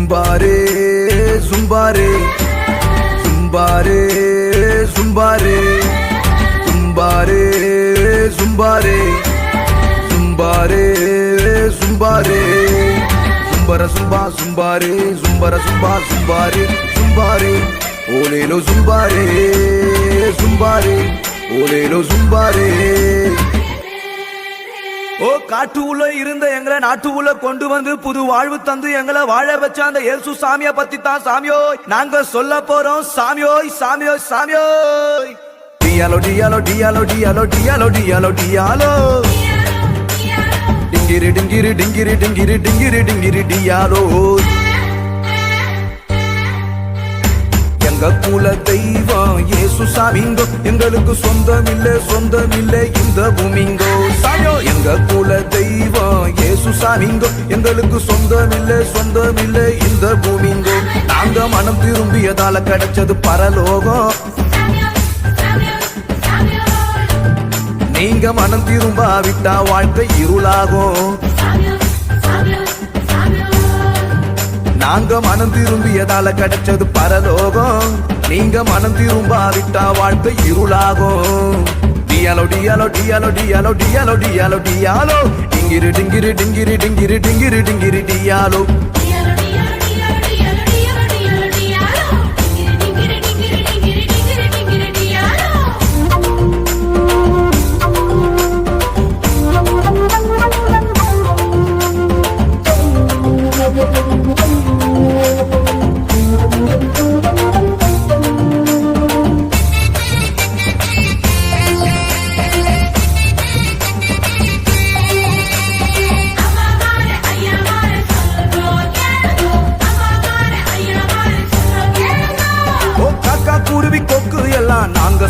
சும்பாரே சும்பாரே சும்பாரே சும்பாரே சும்பாரே சும்பாரே சும்பாரே சும்பர சும்பா சும்பாரே சும்பர சும்பா சும்பாரே சும்பாரே ஓலேலோ சும்பாரே சும்பாரே ஓலேலோ சும்பாரே ஓ காட்டு உள்ள இருந்த எங்களை நாட்டு உள்ள கொண்டு வந்து புது வாழ்வு தந்து எங்களை வாழ வச்ச அந்த இயேசு சாமிய பத்தி தான் சாமியோய் நாங்க சொல்ல போறோம். சாமியோய் சாமியோய் சாமியோய். டியாலோ டியாலோ டியாலோ டியாலோ டியாலோ டியாலோ டியாலோ. டிங்கிரி டிங்கிரி டிங்கிரி டிங்கிரி டிங்கிரி டிங்கிரி டியாலோ. எங்க குல தெய்வம் இயேசு சாமிங்கோ எங்களுக்கு சொந்தம் இல்லை சொந்தம் இல்லை இந்த பூமிங்கோ சாமிங்கோ எங்களுக்கு சொந்தம் இல்லை சொந்தம் இல்ல இந்த பூமிங்கோ நாங்க மனம் திரும்பியதால கிடைச்சது பரலோகம். நீங்க மனம் திரும்பாவிட்டா வாழ்க்கை இருளாகும். நாங்க மனம் திரும்பியதால கிடைச்சது பரலோகம். நீங்க மனம் திரும்பாவிட்டா வாழ்க்கை இருளாகும். டியாலோ டியாலோ டியாலோ டியாலோ டியாலோ டியாலோ டியாலோ டிங்கிரி டிங்கிரி டிங்கிரி டிங்கிரி டிங்கிரி டிங்கிரி டியாலோ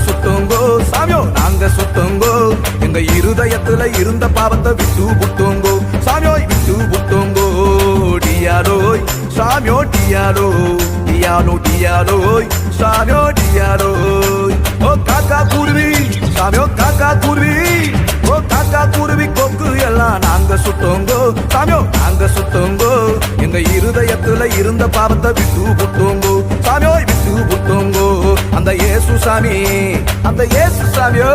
சுட்டுங்கோ. சாமியோ நாங்க சுட்டுங்கோ. எங்க இருதயத்துல இருந்த பாவத்தை விட்டு புட்டுங்கோ. சாமியோய் விட்டு புட்டுங்கோ. டியாலோய் சாமியோ டியாரோ டியாரோ டியாலோய் சாமியோ டியாலோய் ஓ காக்கா குருவி. சாமியோ காக்கா குருவி. காக்கா குருவி கொக்கு எல்லாம் நாங்க சுட்டோங்கோ. சாமியோ நாங்க சுட்டோங்கோ. எங்க இருதயத்துல இருந்த பாவத்தை விட்டு புட்டோங்கோ. சாமியோ விட்டு புட்டோங்கோ. அந்த ஏசு சாமி அந்த ஏசு சாமியோ.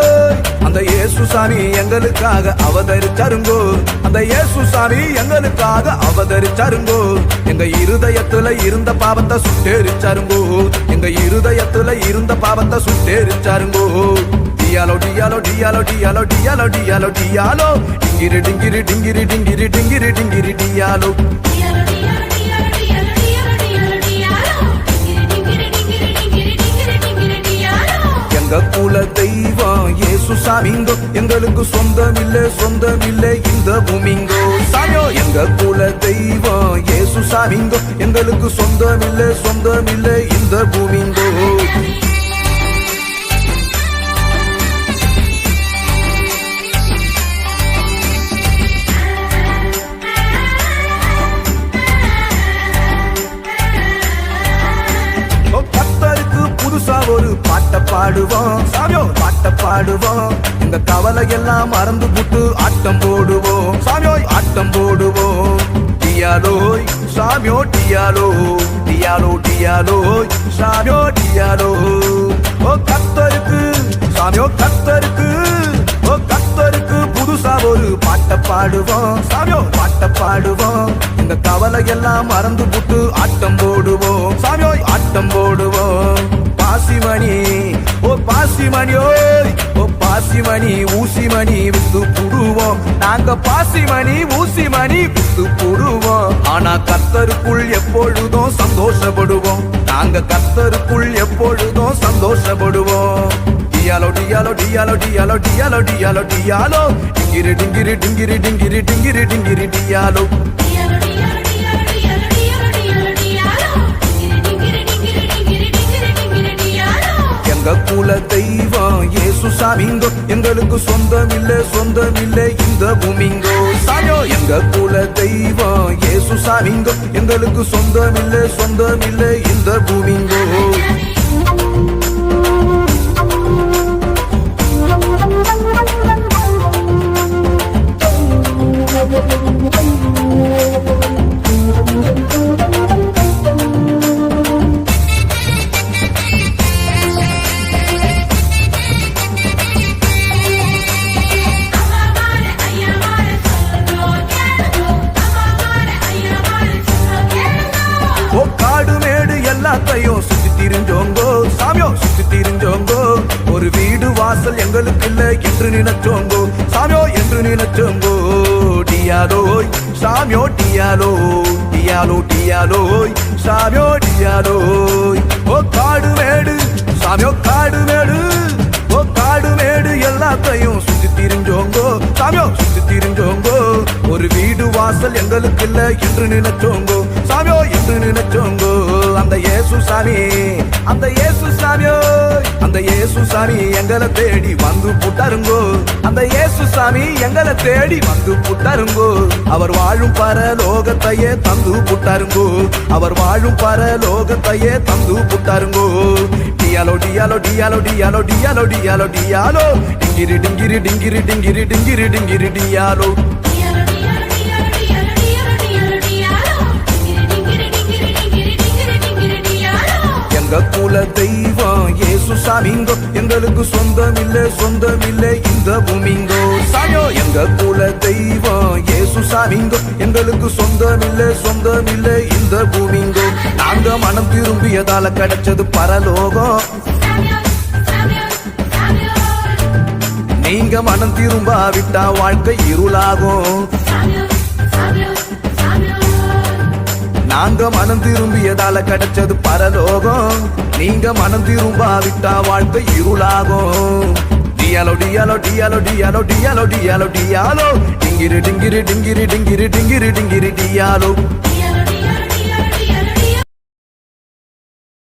அந்த ஏசு சாமி எங்களுக்காக அவதரிச்சாருங்கோ. அந்த ஏசு சாமி எங்களுக்காக அவதரிச்சாருங்கோ. எங்க இருதயத்துல இருந்த பாவத்தை சுட்டேரிச்சாருங்கோ. எங்க இருதயத்துல இருந்த பாவத்தை சுட்டேரிச்சாருங்கோ. டியாலோ டியாலோ டியாலோ டியாலோ டியாலோ டியாலோ டியாலோ டிங்கிரி டிங்கிரி டிங்கிரி டிங்கிரி டிங்கிரி டிங்கிரி டியாலோ எங்க குல தெய்வம் இயேசு சாமிங்கோ எங்களுக்கு சொந்தம் இல்ல சொந்தம் இல்ல இந்த பூமிங்கோ சாமியோ எங்க குல தெய்வம் இயேசு சாமிங்கோ எங்களுக்கு சொந்தம் இல்ல சொந்தம் இல்ல இந்த பூமிங்கோ ஆடுவோம் பாடுவோம். சாமியோ பாட்ட பாடுவோம். இந்த கவலை எல்லாம் மறந்து புட்டு ஆட்டம் போடுவோம். சாமியோய் ஆட்டம் போடுவோம். டியாலோய் சாமியோ டியாலோ டியாலோ டியாலோய் சாமியோ டியாலோ ஓ கத்தருக்கு சாமியோ கத்தருக்கு. ஓ கத்தருக்கு புதுசா ஒரு பாட்ட பாடுவோம். சாமியோ பாட்ட பாடுவோம். இந்த கவலை எல்லாம் மறந்து புட்டு ஆட்டம் போடுவோம். சாமியோய் ஆட்டம் போடுவோம். பாசிமணி ஓ பாசிமணியோய் ஓ பாசிமணி ஊசிமணி வித்து புடுவோம் நாங்க பாசிமணி ஊசிமணி வித்து புடுவோம் ஆனா கர்த்தருக்குள் எப்பொழுதும் சந்தோஷப்படுவோம் நாங்க கர்த்தருக்குள் எப்பொழுதும் சந்தோஷப்படுவோம் டியாலோ டியாலோ டியாலோ டியாலோ டியாலோ டியாலோ டியாலோ டிங்கிரி டிங்கிரி டிங்கிரி டிங்கிரி டிங்கிரி டிங்கிரி டியாலோ குல தெய்வம் ஏசு சாமிங்கோ. எங்களுக்கு சொந்தமில்லை சொந்தமில்லை இந்த பூமிங்கோ. சாமியோ. எங்க குல தெய்வம் ஏசு சாமிங்கோ. எங்களுக்கு சொந்தமில்லை சொந்தமில்லை வாசல் எங்களுக்கு இல்லை என்று நினைச்சோங்கோ சாமியோ என்று நினைச்சோங்கோ டியாலோய் சாமியோ டியாலோ. டியாலோ டியாலோய் சாமியோ டியாலோய் ஓ காடு மேடு. சாமியோ காடு மேடு. ஓ காடு மேடு எல்லாத்தையும் சுத்தி திரிஞ்சோங்கோ. சாமியோ சுத்தி திரிஞ்சோங்கோ. ஒரு வீடு வாசல் எங்களுக்கு இல்லை என்று நினைச்சோங்கோ சாமியோ என்று நினைச்சோங்கோ அந்த இயேசு சாமி அந்த இயேசு சாமியோ அந்த இயேசு சாமி எங்களை தேடி வந்து புட்டாருங்கோ அந்த இயேசு சாமி எங்களை தேடி வந்து புட்டாருங்கோ அவர் வாழும் பரலோகத்தையே தந்து புட்டாருங்கோ அவர் வாழும் பரலோகத்தையே தந்து புட்டாருங்கோ டியாலோ டியாலோ டியாலோ டியாலோ டியாலோ டியாலோ டியாலோ. டிங்கிரி டிங்கிரி டிங்கிரி டிங்கிரி டிங்கிரி டிங்கிரி டியாலோ டியாலோ. எங்க குல தெய்வம் ஏசு சாமிங்கோ. எங்களுக்கு சொந்தம் இல்ல சொந்தம் இல்ல இந்த பூமிங்கோ. சாமியோ எங்க குல தெய்வம் ஏசு சாமிங்கோ. எங்களுக்கு சொந்தம் இல்ல சொந்தம் இல்ல இந்த பூமிங்கோ. நாங்க மனம் திரும்பியதால கிடைச்சது பரலோகம். நீங்க மனம் திரும்பாவிட்டா வாழ்க்கை இருளாகும். நாங்க மனம் திரும்பியதால கிடைச்சது பரலோகம். நீங்க மனம் திரும்பாவிட்டா வாழ்க்கை இருளாகும். டியாலோ டியாலோ டியாலோ டியாலோ டியாலோ டியாலோ டியாலோ. டிங்கிரு டிங்கிரு டிங்கிரு டிங்கிரு டிங்கிரு டிங்கிரு டியாலோ. டியாலோ